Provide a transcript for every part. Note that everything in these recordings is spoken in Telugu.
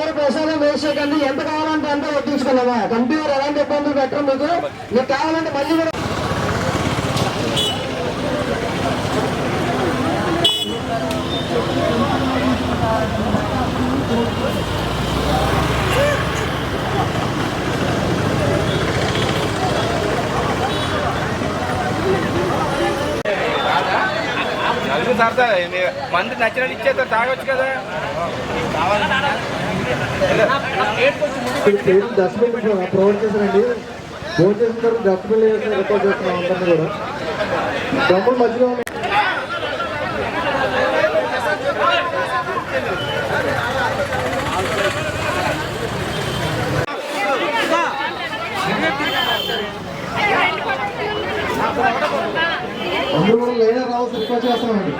ఎవరు ప్రసాదం వేస్ట్ చేయకండి ఎంత కావాలంటే అంత వడ్డించుకున్నామా కంప్యూటర్ ఎలాంటి ఇబ్బందులు పెట్టరు మీకు? మీకు కావాలంటే మళ్ళీ కూడా నలుగురు సరదా మంది నచ్చినట్టు ఇచ్చేస్తే తాగొచ్చు కదా. డస్ట్బిన్ ప్రొవైడ్ చేశారండి ఫోన్ చేసిన తర్వాత డస్ట్బిన్ రిపోర్ట్ చేస్తున్నాం అందరినీ కూడా డబ్బులు మధ్యలో ఉన్నాయి. అందరూ కూడా లైనర్ రావాల్సి రిక్వెస్ట్ చేస్తామండి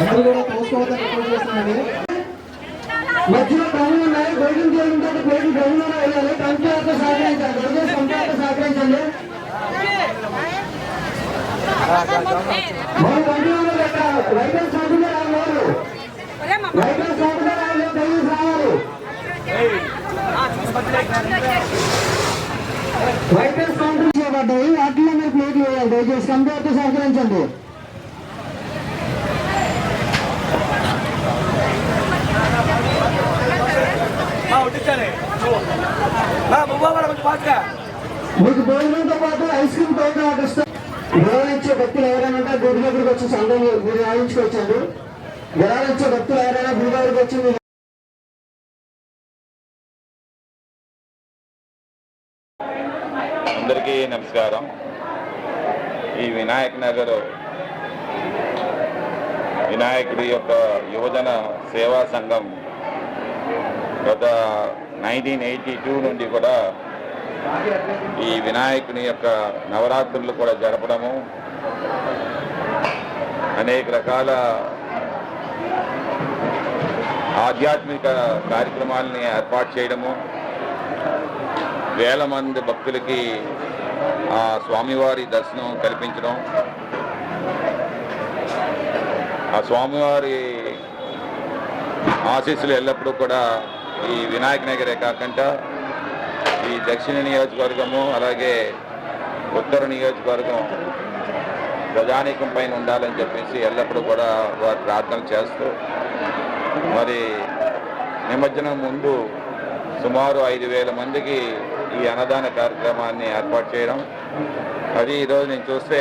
అందరూ కూడా చూసుకోవద్దని రిక్వెస్ట్ మధ్యలో పనులు ఉన్నాయి గోల్డెన్ గేమ్ ఉంటే ప్లేట్ వెళ్ళాలి. కంప్యూటర్తో సహకరించాలి దయచేసి సహకరించండి. మనం కంప్యూటర్లో పెట్టాలి రావాలి రావాలి. రావాలి కౌంటర్ చేయబడ్డాయి వాటిలో మీరు ప్లేట్లు వేయాలి. దయచేసి కంప్యూటర్తో సహకరించండి. మీకు భోజనంతో పాటు ఐస్ క్రీమ్ కోట్ ఆడిస్తాం విరాళించే భక్తులు ఎవరైనా ఉంటే గుడి దగ్గరికి వచ్చి సంఘం మీరు రాయించుకోవచ్చండి విరాళించే భక్తులు ఎవరైనా గుడి దగ్గరికి వచ్చి అందరికీ నమస్కారం. ఈ వినాయక్ నగర్ వినాయకుడి యొక్క యువజన సేవా సంఘం గత నైన్టీన్ ఎయిటీ టూ నుండి కూడా ఈ వినాయకుని యొక్క నవరాత్రులు కూడా జరపడము. అనేక రకాల ఆధ్యాత్మిక కార్యక్రమాలని ఏర్పాటు చేయడము. వేల మంది భక్తులకి ఆ స్వామివారి దర్శనం కల్పించడం. ఆ స్వామివారి ఆశీస్సులు ఎల్లప్పుడూ కూడా ఈ వినాయక నగరే కాకుండా ఈ దక్షిణ నియోజకవర్గము అలాగే ఉత్తర నియోజకవర్గం ప్రజానీకం పైన ఉండాలని చెప్పేసి ఎల్లప్పుడూ కూడా వారు ప్రార్థన చేస్తూ మరి నిమజ్జనం ముందు సుమారు ఐదు వేల మందికి ఈ అన్నదాన కార్యక్రమాన్ని ఏర్పాటు చేయడం. అది ఈరోజు నేను చూస్తే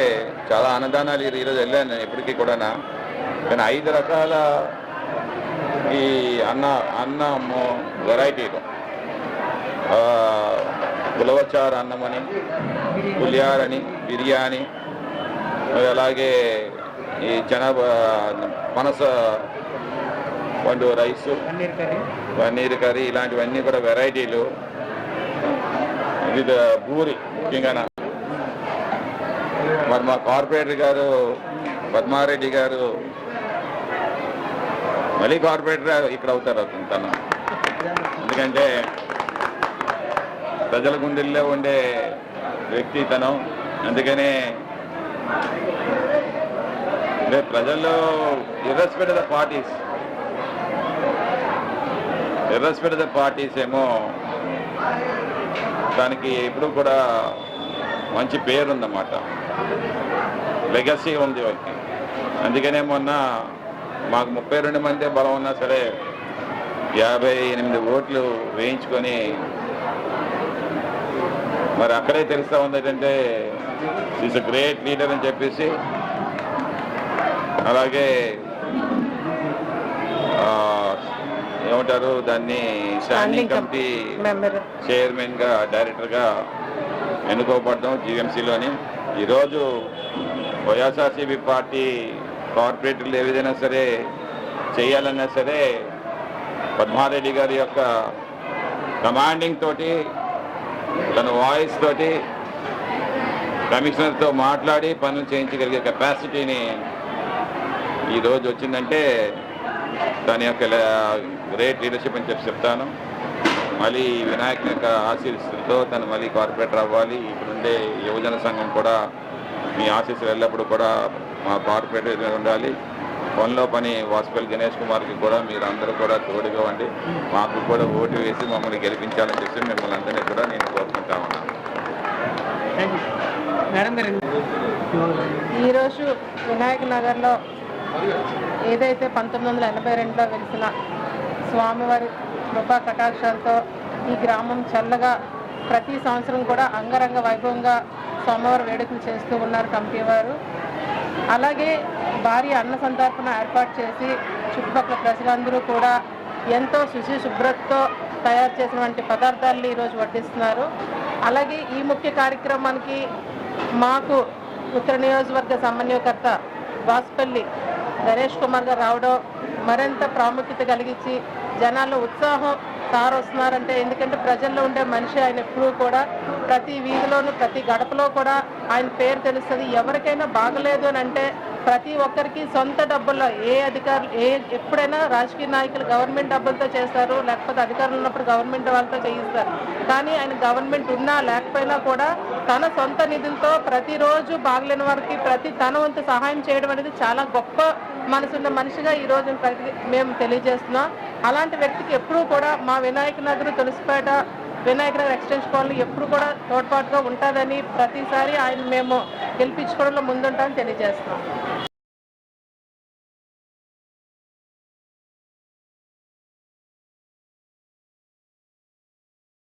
చాలా అన్నదానాలు ఈరోజు వెళ్ళాను నేను ఇప్పటికీ కూడా కానీ ఐదు రకాల ఈ అన్న అన్నము వెరైటీలు. ఉలవచారు అన్నమని పులియారని బిర్యానీ అలాగే ఈ జన పనస వండు రైసు పన్నీర్ కర్రీ. ఇలాంటివన్నీ కూడా వెరైటీలు. ఇది పూరి ముఖ్యంగా మరి మా కార్పొరేటర్ గారు పద్మారెడ్డి గారు మళ్ళీ కార్పొరేటర్ ఇక్కడ అవుతారు అతను తను. ఎందుకంటే ప్రజల గుండెల్లో ఉండే వ్యక్తి తను అందుకనే రేపు ప్రజల్లో irrespect the parties irrespect the parties ఏమో దానికి ఎప్పుడు కూడా మంచి పేరు ఉందన్నమాట లెగసీ ఉంది వాళ్ళకి. అందుకనే మొన్న మాకు ముప్పై రెండు మంది బలం ఉన్నా సరే యాభై ఎనిమిది ఓట్లు వేయించుకొని మరి అక్కడే తెలుస్తా ఉంది ఏంటంటే ఈజ్ అ గ్రేట్ లీడర్ అని చెప్పేసి అలాగే ఏమంటారు దాన్ని స్టాండింగ్ కమిటీ చైర్మన్గా డైరెక్టర్గా ఎన్నుకోబడ్డం జీఎంసీలోని ఈరోజు వైఎస్ఆర్సీపీ పార్టీ కార్పొరేటర్లు ఏ విధంగా సరే చేయాలన్నా సరే పద్మారెడ్డి గారి యొక్క కమాండింగ్ తోటి తన వాయిస్ తోటి కమిషనర్తో మాట్లాడి పనులు చేయించగలిగే కెపాసిటీని ఈరోజు వచ్చిందంటే దాని యొక్క గ్రేట్ లీడర్షిప్ అని చెప్పి చెప్తాను. మళ్ళీ వినాయక్ యొక్క ఆశీస్సులతో తను మళ్ళీ కార్పొరేటర్ అవ్వాలి ఇప్పుడుండే యువజన సంఘం కూడా మీ ఆశీస్సులు ఎల్లప్పుడూ కూడా మా కార్పొరేటర్ ఉండాలి. పనిలో పని వాసుపల్లి గణేష్ కుమార్కి కూడా మీరు అందరూ కూడా తోడుగా ఉండి మాకు కూడా ఓటు వేసి మమ్మల్ని గెలిపించాలని చెప్పి మిమ్మల్ని అందరినీ కూడా నేను కోరుకుంటా ఉన్నాను. ఈరోజు వినాయక నగర్లో ఏదైతే పంతొమ్మిది వందల ఎనభై రెండులో వెలిసిన స్వామివారి కృపా కటాక్షాలతో ఈ గ్రామం చల్లగా ప్రతి సంవత్సరం కూడా అంగరంగ వైభవంగా స్వామివారి వేడుకలు చేస్తూ ఉన్నారు కమిటీ వారు. అలాగే భారీ అన్న సంతర్పణ ఏర్పాటు చేసి చుట్టుపక్కల ప్రజలందరూ కూడా ఎంతో శుచి శుభ్రతతో తయారు చేసినటువంటి పదార్థాలని ఈరోజు వడ్డిస్తున్నారు. అలాగే ఈ ముఖ్య కార్యక్రమానికి మాకు ఉత్తర నియోజకవర్గ సమన్వయకర్త వాసుపల్లి నరేష్ కుమార్ గారు రావడం మరింత ప్రాముఖ్యత కలిగించి జనాల్లో ఉత్సాహం సార్ వస్తున్నారంటే ఎందుకంటే ప్రజల్లో ఉండే మనిషి ఆయన ఎప్పుడూ కూడా ప్రతి వీధిలోనూ ప్రతి గడపలో కూడా ఆయన పేరు తెలుస్తుంది. ఎవరికైనా బాగలేదు అని అంటే ప్రతి ఒక్కరికి సొంత డబ్బుల్లో ఏ అధికారులు ఏ ఎప్పుడైనా రాజకీయ నాయకులు గవర్నమెంట్ డబ్బులతో చేస్తారు లేకపోతే అధికారులు ఉన్నప్పుడు గవర్నమెంట్ వాళ్ళతో చేయిస్తారు. కానీ ఆయన గవర్నమెంట్ ఉన్నా లేకపోయినా కూడా తన సొంత నిధులతో ప్రతిరోజు బాగలేని వారికి ప్రతి తన వంతు సహాయం చేయడం అనేది చాలా గొప్ప మనసున్న మనిషిగా ఈ రోజు ప్రతి మేము తెలియజేస్తున్నాం. అలాంటి వ్యక్తికి ఎప్పుడూ కూడా మా వినాయక నగరు తులసిపేట వినాయక ఎక్స్టెన్షన్ కాలనీ ఎప్పుడు కూడా తోడ్పాటుగా ఉంటుందని ప్రతిసారి ఆయన మేము గెలిపించుకోవడంలో ముందుంటామని తెలియజేస్తున్నాం.